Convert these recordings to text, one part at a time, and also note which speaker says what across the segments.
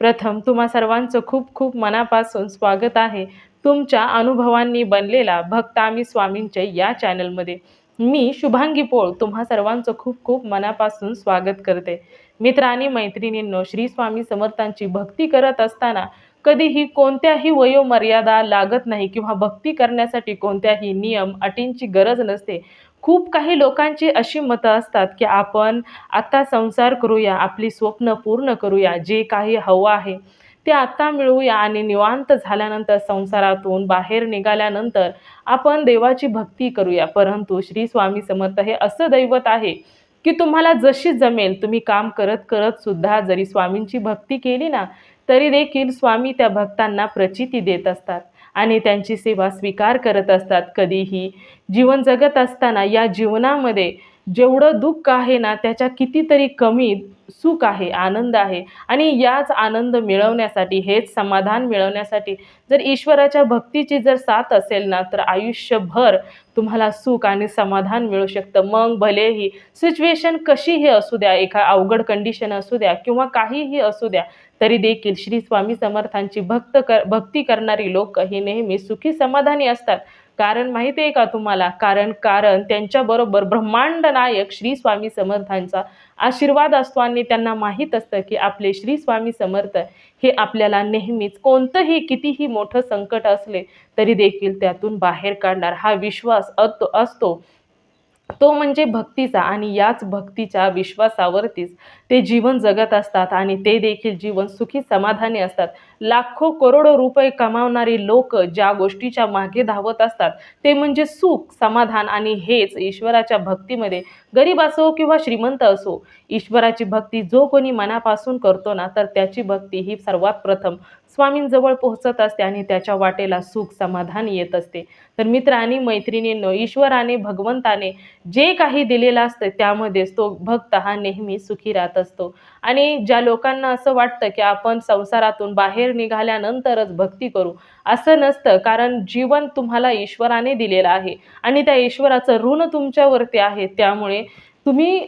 Speaker 1: प्रथम तुम्हा सर्वांचं खूप खूप मनापासून स्वागत आहे. तुमच्या अनुभवांनी बनलेला भक्त आम्ही स्वामींचे या चॅनलमध्ये. मी शुभांगी पोळ तुम्हा सर्वांचं खूप खूप मनापासून स्वागत करते. मित्र आणि मैत्रिणींनो श्री स्वामी समर्थांची भक्ती करत असताना कधीही कोणत्याही वयोमर्यादा लागत नाही किंवा भक्ती करण्यासाठी कोणत्याही नियम अटींची गरज नसते. खूप काही लोकांची अशी मतं असतात की आपण आत्ता संसार करूया आपली स्वप्न पूर्ण करूया जे काही हवं आहे ते आत्ता मिळवूया आणि निवांत झाल्यानंतर संसारातून बाहेर निघाल्यानंतर आपण देवाची भक्ती करूया. परंतु श्री स्वामी समर्थ हे असं दैवत आहे की तुम्हाला जशी जमेल तुम्ही काम करत करत सुद्धा जरी स्वामींची भक्ती केली ना तरी देखील स्वामी त्या भक्तांना प्रचिती देत असतात. आणि त्यांची सेवा स्वीकार करत असतात. कधीही जीवन जगत असताना या जीवनामध्ये जेवढं दुःख आहे ना त्याच्या कितीतरी कमी सुख आहे आनंद आहे. आणि याच आनंद मिळवण्यासाठी हेच समाधान मिळवण्यासाठी जर ईश्वराच्या भक्तीची जर साथ असेल ना तर आयुष्यभर तुम्हाला सुख आणि समाधान मिळू शकतं. मग भलेही सिच्युएशन कशीही असू द्या एका अवघड कंडिशन असू द्या किंवा काहीही असू द्या तरी देखील श्री स्वामी समर्थांची भक्त कर भक्ती करणारी लोक ही नेहमी सुखी समाधानी असतात. कारण माहिती आहे का तुम्हाला? कारण कारण त्यांच्याबरोबर ब्रह्मांड नायक श्री स्वामी समर्थांचा आशीर्वाद असतो आणि त्यांना माहीत असतं की आपले श्री स्वामी समर्थ हे आपल्याला नेहमीच कोणतंही कितीही मोठं संकट असले तरी देखील त्यातून बाहेर काढणार. हा विश्वास असतो असतो. तो म्हणजे भक्तीचा आणि याच भक्तीच्या विश्वासावरतीच ते जीवन जगत असतात आणि ते देखील जीवन सुखी समाधानी असतात. लाखो करोडो रुपये कमावणारी लोक ज्या गोष्टीच्या मागे धावत असतात ते म्हणजे सुख समाधान आणि हेच ईश्वराच्या भक्तीमध्ये. गरीब असो किंवा श्रीमंत असो ईश्वराची भक्ती जो कोणी मनापासून करतो ना तर त्याची भक्ती ही सर्वात प्रथम. स्वामींजवळ पोहोचत असते आणि त्याच्या वाटेला सुख समाधान येत असते. तर मित्र आणि मैत्रिणींनो ईश्वराने भगवंताने जे काही दिलेलं असतं त्यामध्येच तो भक्त हा नेहमी सुखी राहत असतो. आणि ज्या लोकांना असं वाटतं की आपण संसारातून बाहेर निघाल्यानंतरच भक्ती करू. असं नसतं कारण जीवन तुम्हाला ईश्वराने दिलेलं आहे. आणि त्या ईश्वराचं ऋण तुमच्यावरती आहे. त्यामुळे तुम्ही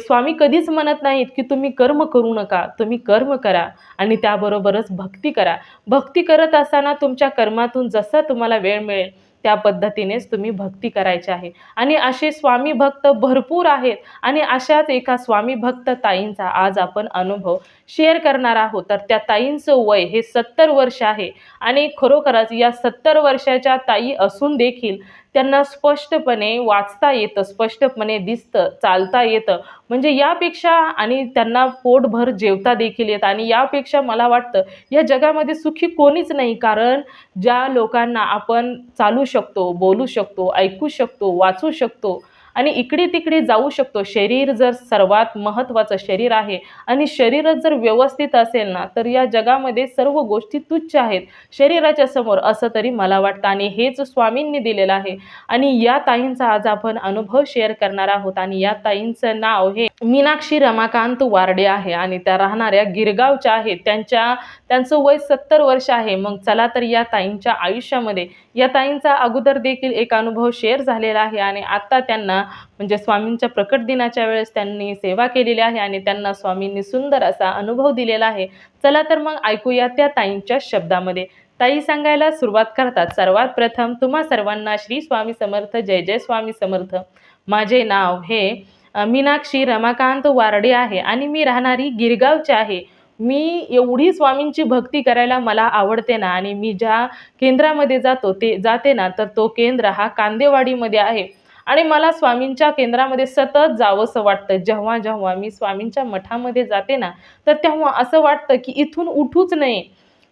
Speaker 1: स्वामी कधीच म्हणत नाहीत की तुम्ही कर्म करू नका तुम्ही कर्म करा आणि त्याबरोबरच भक्ती करा. भक्ती करत असताना तुमच्या कर्मातून जसा तुम्हाला वेळ मिळेल त्या पद्धतीनेच तुम्ही भक्ती करायची आहे. आणि असे स्वामी भक्त भरपूर आहेत आणि अशाच एका स्वामी भक्त ताईंचा आज आपण अनुभव शेअर करणार आहोत. तर त्या ताईंचं वय हे सत्तर वर्ष आहे आणि खरोखरच या सत्तर वर्षाच्या ताई असून देखील त्यांना स्पष्टपणे वाचता येतं स्पष्टपणे दिसतं चालता येतं. म्हणजे यापेक्षा आणि त्यांना पोटभर जेवता देखील येतं. आणि यापेक्षा मला वाटतं या जगामध्ये सुखी कोणीच नाही. कारण ज्या लोकांना आपण चालू शकतो बोलू शकतो ऐकू शकतो वाचू शकतो आणि इकडे तिकडे जाऊ शकतो. शरीर जर सर्वात महत्त्वाचं शरीर आहे आणि शरीरच जर व्यवस्थित असेल ना तर या जगामध्ये सर्व गोष्टी तुच्छ आहेत. शरीराच्या समोर असं तरी मला वाटतं आणि हेच स्वामींनी दिलेलं आहे. आणि या ताईंचा आज आपण अनुभव शेअर करणार आहोत आणि या ताईंचं नाव हे मीनाक्षी रमाकांत वारडे आहे आणि त्या राहणाऱ्या गिरगावच्या आहेत. त्यांच्या त्यांचं वय सत्तर वर्ष आहे. मग चला तर या ताईंच्या आयुष्यामध्ये. या ताईंचा अगोदर देखील एक अनुभव शेअर झालेला आहे आणि आत्ता त्यांना म्हणजे स्वामींच्या प्रकट दिनाच्या वेळेस त्यांनी सेवा केलेली आहे आणि त्यांना स्वामींनी सुंदर असा अनुभव दिलेला आहे. चला तर मग ऐकूया त्या ताईंच्या शब्दामध्ये. ताई सांगायला सुरुवात करतात. सर्वात प्रथम तुम्हा सर्वांना श्री स्वामी समर्थ जय जय स्वामी समर्थ. माझे नाव हे मीनाक्षी रमाकांत वारडे आहे आणि मी राहणारी गिरगावची आहे. मी एवढी स्वामींची भक्ती करायला मला आवडते ना आणि मी ज्या केंद्रामध्ये जातो ते जाते ना तर तो केंद्र हा कांदेवाडीमध्ये आहे. आणि मला स्वामींच्या केंद्रामध्ये सतत जावंसं वाटतं. जेव्हा जेव्हा मी स्वामींच्या मठामध्ये जाते ना तर तेव्हा असं वाटतं की इथून उठूच नये.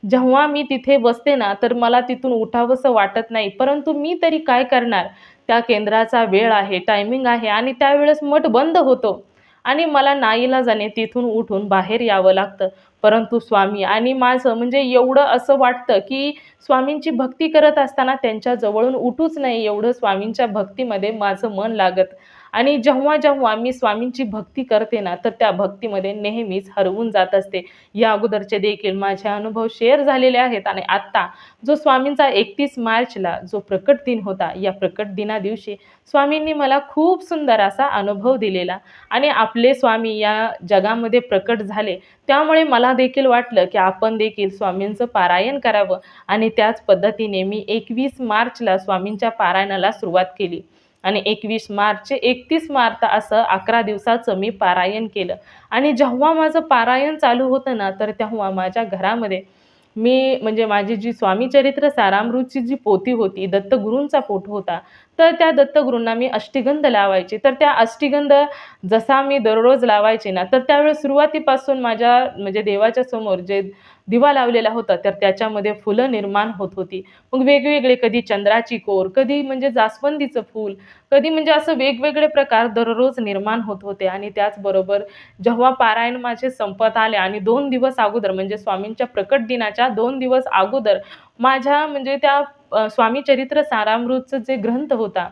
Speaker 1: जेव्हा मी तिथे बसते ना तर मला तिथून उठावंसं वाटत नाही. परंतु मी तरी काय करणार? त्या केंद्राचा वेळ आहे टायमिंग आहे आणि त्यावेळेस मठ बंद होतो. आणि मला नाईला जाणे तिथून उठून बाहेर यावं लागतं. परंतु स्वामी आणि माझं म्हणजे एवढं असं वाटतं की स्वामींची भक्ती करत असताना त्यांच्या जवळून उठूच नाही एवढं स्वामींच्या भक्तीमध्ये माझं मन लागत. आणि जेव्हा जेव्हा मी स्वामींची भक्ती करते ना तर त्या भक्तीमध्ये नेहमीच हरवून जात असते. या अगोदरचे देखील माझे अनुभव शेअर झालेले आहेत आणि आत्ता जो स्वामींचा एकतीस मार्चला जो प्रकट दिन होता या प्रकट दिना दिवशी स्वामींनी मला खूप सुंदर असा अनुभव दिलेला आणि आपले स्वामी या जगामध्ये प्रकट झाले. त्यामुळे मला देखील वाटलं की आपण देखील स्वामींचं पारायण करावं आणि त्याच पद्धतीने मी एकवीस मार्चला स्वामींच्या पारायणाला सुरुवात केली. आणि एकवीस मार्च एकतीस मार्च असं अकरा दिवसाचं मी पारायण केलं. आणि जेव्हा माझं पारायण चालू होतं ना तर तेव्हा माझ्या घरामध्ये मी म्हणजे माझी जी स्वामीचरित्र सारामृतची जी पोथी होती दत्तगुरूंचा फोटो होता तर त्या दत्तगुरूंना मी अष्टिगंध लावायचे. तर त्या अष्टिगंध जसा मी दररोज लावायचे ना तर त्यावेळेस सुरुवातीपासून माझ्या म्हणजे देवाच्या समोर जे दिवा लावलेला होता तर त्याच्यामध्ये फुलं निर्माण होत होती. मग वेगवेगळे कधी चंद्राची कोर कधी म्हणजे जास्वंदीचं फूल कधी म्हणजे असं वेगवेगळे प्रकार दररोज निर्माण होत होते. आणि त्याचबरोबर जेव्हा पारायण माझे संपत आले आणि दोन दिवस अगोदर म्हणजे स्वामींच्या प्रकट दिनाच्या दोन दिवस अगोदर माझ्या म्हणजे त्या स्वामी चरित्र सारामृतचं जे ग्रंथ होता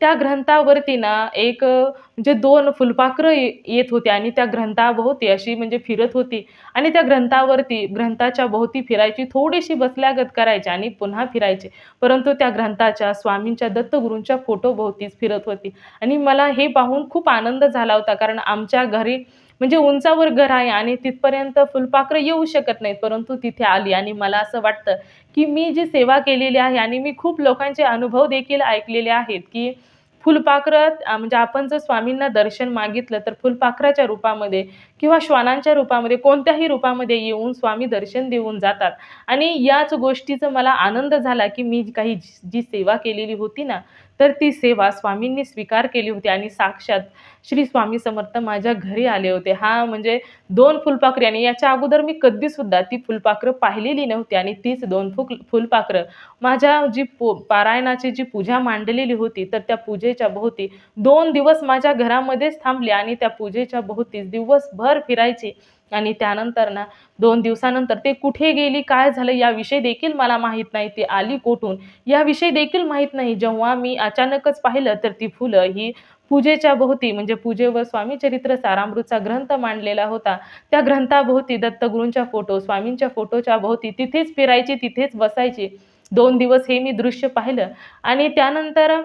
Speaker 1: त्या ग्रंथावरती ना एक म्हणजे दोन फुलपाखरं येत होते आणि त्या ग्रंथाभोवती अशी म्हणजे फिरत होती आणि त्या ग्रंथावरती ग्रंथाच्या भोवती फिरायची थोडीशी बसल्यागत करायची आणि पुन्हा फिरायचे. परंतु त्या ग्रंथाच्या स्वामींच्या दत्तगुरूंच्या फोटोभोवतीच फिरत होती. आणि मला हे पाहून खूप आनंद झाला होता कारण आमच्या घरी म्हणजे उंचावर घर आहे आणि तिथपर्यंत फुलपाखरं येऊ शकत नाहीत परंतु तिथे आली. आणि मला असं वाटतं की मी जी सेवा केलेली आहे आणि मी खूप लोकांचे अनुभव देखील ऐकलेले आहेत की फुलपाखरं म्हणजे आपण जर स्वामींना दर्शन मागितलं तर फुलपाखराच्या रूपामध्ये किंवा श्वानांच्या रूपामध्ये कोणत्याही रूपामध्ये येऊन स्वामी दर्शन देऊन जातात. आणि याच गोष्टीचा मला आनंद झाला की मी काही जी सेवा केलेली होती ना तर ती सेवा स्वामींनी स्वीकार केली होती आणि साक्षात श्री स्वामी समर्थ माझ्या घरी आले होते. हा म्हणजे दोन फुलपाखरे आणि याच्या अगोदर मी कधीसुद्धा ती फुलपाखरं पाहिलेली नव्हती आणि तीच दोन फुल फुलपाखरं माझ्या जी पू पारायणाची जी पूजा मांडलेली होती तर त्या पूजेच्या भोवती दोन दिवस माझ्या घरामध्येच थांबले आणि त्या पूजेच्या भोवती दिवसभर फिरायची. आणि त्यानंतर ना दोन दिवसानंतर ते कुठे गेली काय झालं याविषयी देखील मला माहीत नाही. ती आली कोठून? याविषयी देखील माहीत नाही. जेव्हा मी अचानकच पाहिलं तर ती फुलं ही पूजेच्या भोवती म्हणजे पूजेवर स्वामीचरित्र सारामृतचा ग्रंथ मांडलेला होता. त्या ग्रंथाभोवती दत्तगुरूंच्या फोटो स्वामींच्या फोटोच्या भोवती तिथेच फिरायची तिथेच बसायची. दोन दिवस हे मी दृश्य पाहिलं आणि त्यानंतर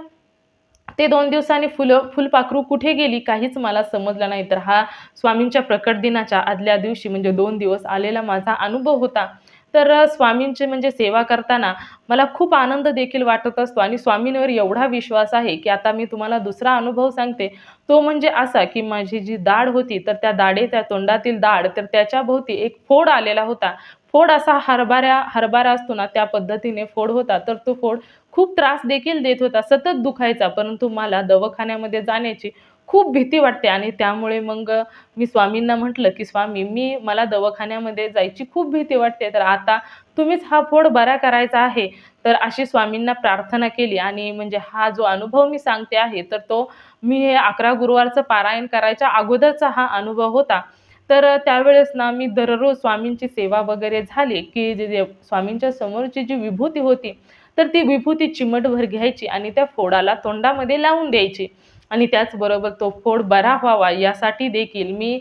Speaker 1: ते दोन दिवसांनी फुलं फुलपाखरू कुठे गेली काहीच मला समजलं नाही. तर हा स्वामींच्या प्रकट दिनाच्या आदल्या दिवशी म्हणजे दोन दिवस आलेला माझा अनुभव होता. तर स्वामींचे स्वामींची म्हणजे सेवा करताना मला खूप आनंद देखील वाटत असतो आणि स्वामींवर एवढा विश्वास आहे की आता मी तुम्हाला दुसरा अनुभव सांगते. तो म्हणजे असा की माझी जी दाढ होती तर त्या दाढे त्या तोंडातील दाढ तर त्याच्या भोवती एक फोड आलेला होता. फोड असा हरभऱ्या हरभरा असतो ना त्या पद्धतीने फोड होता. तर तो फोड खूप त्रास देखील देत होता सतत दुखायचा परंतु मला दवाखान्यामध्ये जाण्याची खूप भीती वाटते आणि त्यामुळे मग मी स्वामींना म्हटलं की स्वामी मी मला दवाखान्यामध्ये जायची खूप भीती वाटते तर आता तुम्हीच हा फोड बरा करायचा आहे. तर अशी स्वामींना प्रार्थना केली आणि म्हणजे हा जो अनुभव मी सांगते आहे तर तो मी हे अकरा गुरुवारचं पारायण करायच्या अगोदरचा हा अनुभव होता. तर त्यावेळेस ना मी दररोज स्वामींची सेवा वगैरे झाली की जे जे स्वामींच्या समोरची जी विभूती होती तर ती विभूती चिमटभर घ्यायची आणि त्या फोडाला तोंडामध्ये लावून द्यायची. आणि त्याचबरोबर तो फोड बरा व्हावा यासाठी देखील मी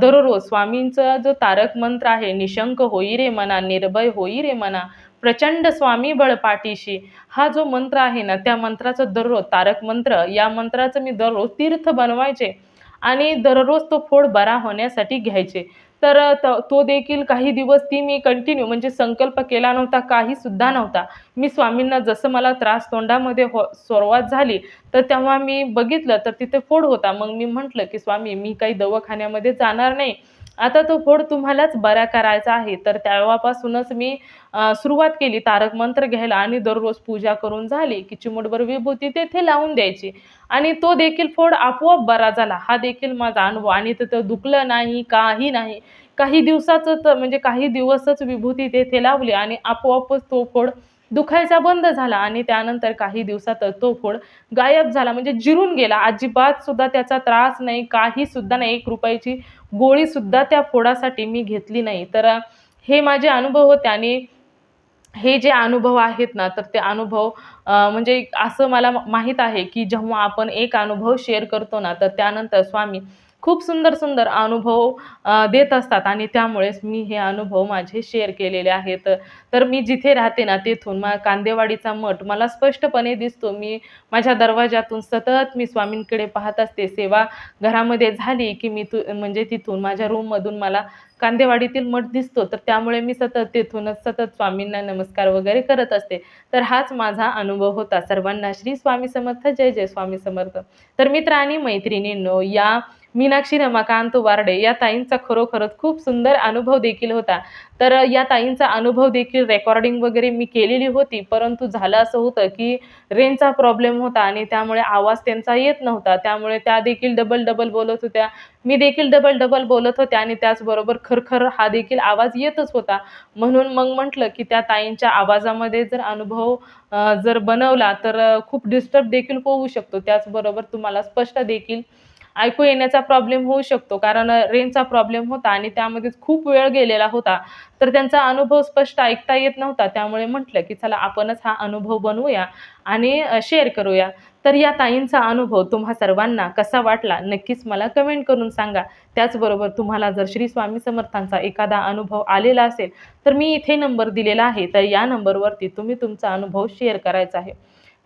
Speaker 1: दररोज स्वामींचा जो तारक मंत्र आहे निशंक होई रे मना निर्भय होई रे मना प्रचंड स्वामी बळ पाठीशी हा जो मंत्र आहे ना त्या मंत्राचं दररोज तारक मंत्र या मंत्राचं मी दररोज तीर्थ बनवायचे. आणि दररोज तो फोड बरा होण्यासाठी घ्यायचे. तर त- तो देखील काही दिवस ती मी कंटिन्यू म्हणजे संकल्प केला नव्हता काहीसुद्धा नव्हता. मी स्वामींना जसं मला त्रास तोंडामध्ये हो सुरुवात झाली तर तेव्हा मी बघितलं तर तिथे फोड होता. मग मी म्हटलं की स्वामी मी काही दवाखान्यामध्ये जाणार नाही. आता तो फोड तुम्हालाच बरा करायचा आहे. तर तेव्हापासूनच मी सुरुवात केली. तारक मंत्र घ्यायला आणि दररोज पूजा करून झाली की चिमुटभर विभूती तेथे लावून द्यायची. आणि तो देखील फोड आपोआप बरा झाला. हा देखील माझा अनुभव. आणि तिथं दुखलं नाही काही नाही. काही दिवसाचं तर म्हणजे काही दिवसच विभूती तेथे लावली आणि आपोआपच तो फोड दुखायचा बंद झाला आणि त्यानंतर काही दिवसातच तो फोड गायब झाला. म्हणजे जिरून गेला. अजिबात सुद्धा त्याचा त्रास नाही काही सुद्धा नाही. एक रुपयाची गोळी सुद्धा त्या फोडासाठी मी घेतली नाही. तर हे माझे अनुभव होते आणि हे जे अनुभव आहेत ना तर ते अनुभव म्हणजे असं मला माहीत आहे की जेव्हा आपण एक अनुभव शेअर करतो ना तर त्यानंतर स्वामी खूप सुंदर सुंदर अनुभव देत असतात आणि त्यामुळेच मी हे अनुभव माझे शेअर केलेले आहेत. तर मी जिथे राहते ना तेथून मा कांदेवाडीचा मठ मला स्पष्टपणे दिसतो. मी माझ्या दरवाजातून सतत मी स्वामींकडे पाहत असते. सेवा घरामध्ये झाली की मी तू म्हणजे तिथून माझ्या रूममधून मला कांदेवाडीतील मठ दिसतो. तर त्यामुळे मी सतत तेथूनच सतत स्वामींना नमस्कार वगैरे करत असते. तर हाच माझा अनुभव होता. सर्वांना श्री स्वामी समर्थ जय जय स्वामी समर्थ. तर मित्र आणि मैत्रिणींनो या मीनाक्षी रमाकांत वारडे या ताईंचा खरोखरच खूप सुंदर अनुभव देखील होता. तर या ताईंचा अनुभव देखील रेकॉर्डिंग वगैरे मी केलेली होती परंतु झालं असं होतं की रेंजचा प्रॉब्लेम होता आणि त्यामुळे आवाज त्यांचा येत नव्हता. त्यामुळे त्या देखील डबल डबल बोलत होत्या. मी देखील डबल डबल बोलत होते आणि त्याचबरोबर खरखर हा देखील आवाज येतच होता. म्हणून मग म्हटलं की त्या ताईंच्या आवाजामध्ये जर अनुभव जर बनवला तर खूप डिस्टर्ब देखील होऊ शकतो. त्याचबरोबर तुम्हाला स्पष्ट देखील ऐकू येण्याचा प्रॉब्लेम होऊ शकतो. कारण रेंजचा प्रॉब्लेम होता आणि त्यामध्येच खूप वेळ गेलेला होता. तर त्यांचा अनुभव स्पष्ट ऐकता येत नव्हता. त्यामुळे म्हटलं की चला आपणच हा अनुभव बनवूया आणि शेअर करूया. तर या ताईंचा अनुभव तुम्हा सर्वांना कसा वाटला नक्कीच मला कमेंट करून सांगा. त्याचबरोबर तुम्हाला जर श्री स्वामी समर्थांचा एखादा अनुभव आलेला असेल तर मी इथे नंबर दिलेला आहे. तर या नंबरवरती तुम्ही तुमचा अनुभव शेअर करायचा आहे.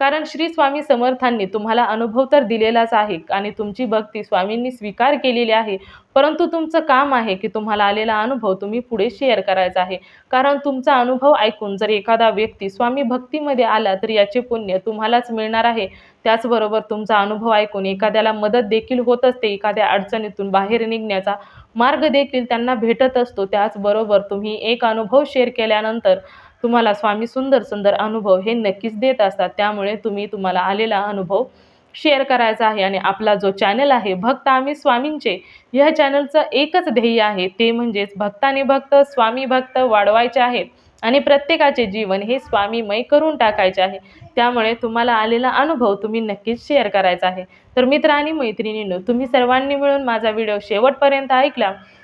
Speaker 1: कारण श्री स्वामी समर्थांनी तुम्हाला अनुभव तर दिलेलाच आहे आणि तुमची भक्ती स्वामींनी स्वीकार केलेली आहे. परंतु तुमचं काम आहे की तुम्हाला आलेला अनुभव तुम्ही पुढे शेअर करायचा आहे. कारण तुमचा अनुभव ऐकून जर एखादा व्यक्ती स्वामी भक्तीमध्ये आला तर याचे पुण्य तुम्हालाच मिळणार आहे. त्याचबरोबर तुमचा अनुभव ऐकून एखाद्याला मदत देखील होत असते. एखाद्या अडचणीतून बाहेर निघण्याचा मार्ग देखील त्यांना भेटत असतो. त्याचबरोबर तुम्ही एक अनुभव शेअर केल्यानंतर तुम्हाला स्वामी सुंदर सुंदर अनुभव हे नक्कीच देत असतात. त्यामुळे तुम्ही तुम्हाला आलेला अनुभव शेअर करायचा आहे आणि आपला जो चॅनल आहे भक्त आम्ही स्वामींचे या चॅनलचं एकच ध्येय आहे. ते म्हणजेच भक्ताने भक्त स्वामी भक्त वाढवायचे आहेत आणि प्रत्येकाचे जीवन हे स्वामीमय करून टाकायचे आहे. त्यामुळे तुम्हाला आलेला अनुभव तुम्ही नक्कीच शेअर करायचा आहे. तर मित्र आणि मैत्रिणींनो तुम्ही सर्वांनी मिळून माझा व्हिडिओ शेवटपर्यंत ऐकला.